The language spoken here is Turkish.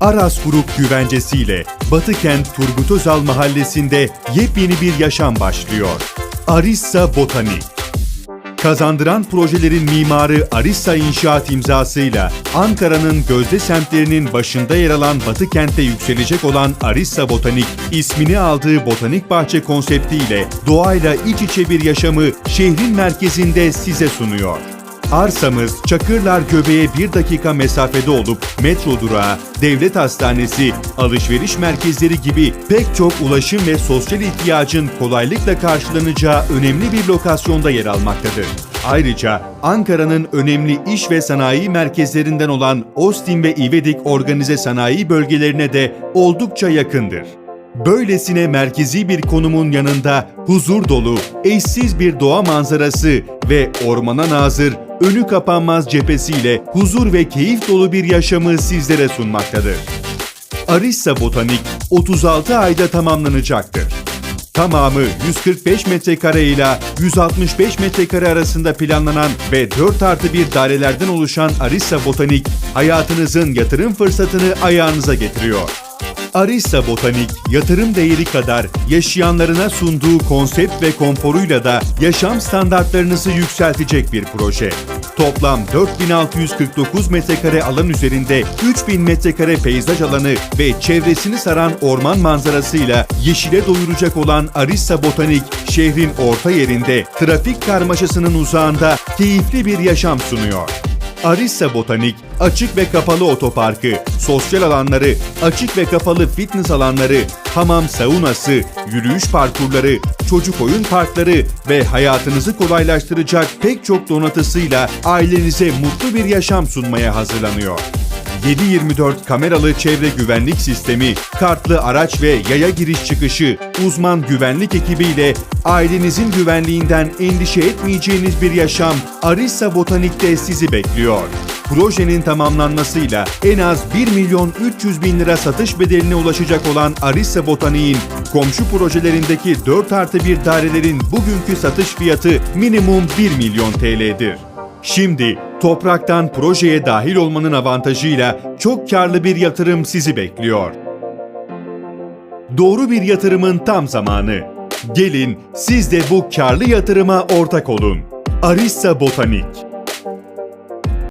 Aras Grup güvencesiyle Batıkent Turgut Özal Mahallesi'nde yepyeni bir yaşam başlıyor. Arissa Botanik Kazandıran projelerin mimarı Arissa İnşaat imzasıyla Ankara'nın gözde semtlerinin başında yer alan Batı kentte yükselecek olan Arissa Botanik, ismini aldığı botanik bahçe konseptiyle doğayla iç içe bir yaşamı şehrin merkezinde size sunuyor. Arsamız Çakırlar Göbeğe bir dakika mesafede olup metro durağı, devlet hastanesi, alışveriş merkezleri gibi pek çok ulaşım ve sosyal ihtiyacın kolaylıkla karşılanacağı önemli bir lokasyonda yer almaktadır. Ayrıca Ankara'nın önemli iş ve sanayi merkezlerinden olan Ostim ve İvedik organize sanayi bölgelerine de oldukça yakındır. Böylesine merkezi bir konumun yanında huzur dolu, eşsiz bir doğa manzarası ve ormana nazır, önü kapanmaz cephesiyle huzur ve keyif dolu bir yaşamı sizlere sunmaktadır. Arissa Botanik 36 ayda tamamlanacaktır. Tamamı 145 metrekare ile 165 metrekare arasında planlanan ve 4 artı 1 dairelerden oluşan Arissa Botanik, hayatınızın yatırım fırsatını ayağınıza getiriyor. Arissa Botanik, yatırım değeri kadar yaşayanlarına sunduğu konsept ve konforuyla da yaşam standartlarınızı yükseltecek bir proje. Toplam 4649 metrekare alan üzerinde 3000 metrekare peyzaj alanı ve çevresini saran orman manzarasıyla yeşile doyuracak olan Arissa Botanik, şehrin orta yerinde trafik karmaşasının uzağında keyifli bir yaşam sunuyor. Arissa Botanik, açık ve kapalı otoparkı, sosyal alanları, açık ve kapalı fitness alanları, hamam saunası, yürüyüş parkurları, çocuk oyun parkları ve hayatınızı kolaylaştıracak pek çok donatısıyla ailenize mutlu bir yaşam sunmaya hazırlanıyor. 7/24 kameralı çevre güvenlik sistemi, kartlı araç ve yaya giriş çıkışı, uzman güvenlik ekibiyle ailenizin güvenliğinden endişe etmeyeceğiniz bir yaşam Arissa Botanik'te sizi bekliyor. Projenin tamamlanmasıyla en az 1 milyon 300 bin lira satış bedeline ulaşacak olan Arissa Botanik'in komşu projelerindeki 4 artı 1 dairelerin bugünkü satış fiyatı minimum 1 milyon TL'dir. Şimdi topraktan projeye dahil olmanın avantajıyla çok karlı bir yatırım sizi bekliyor. Doğru bir yatırımın tam zamanı. Gelin siz de bu karlı yatırıma ortak olun. Arissa Botanik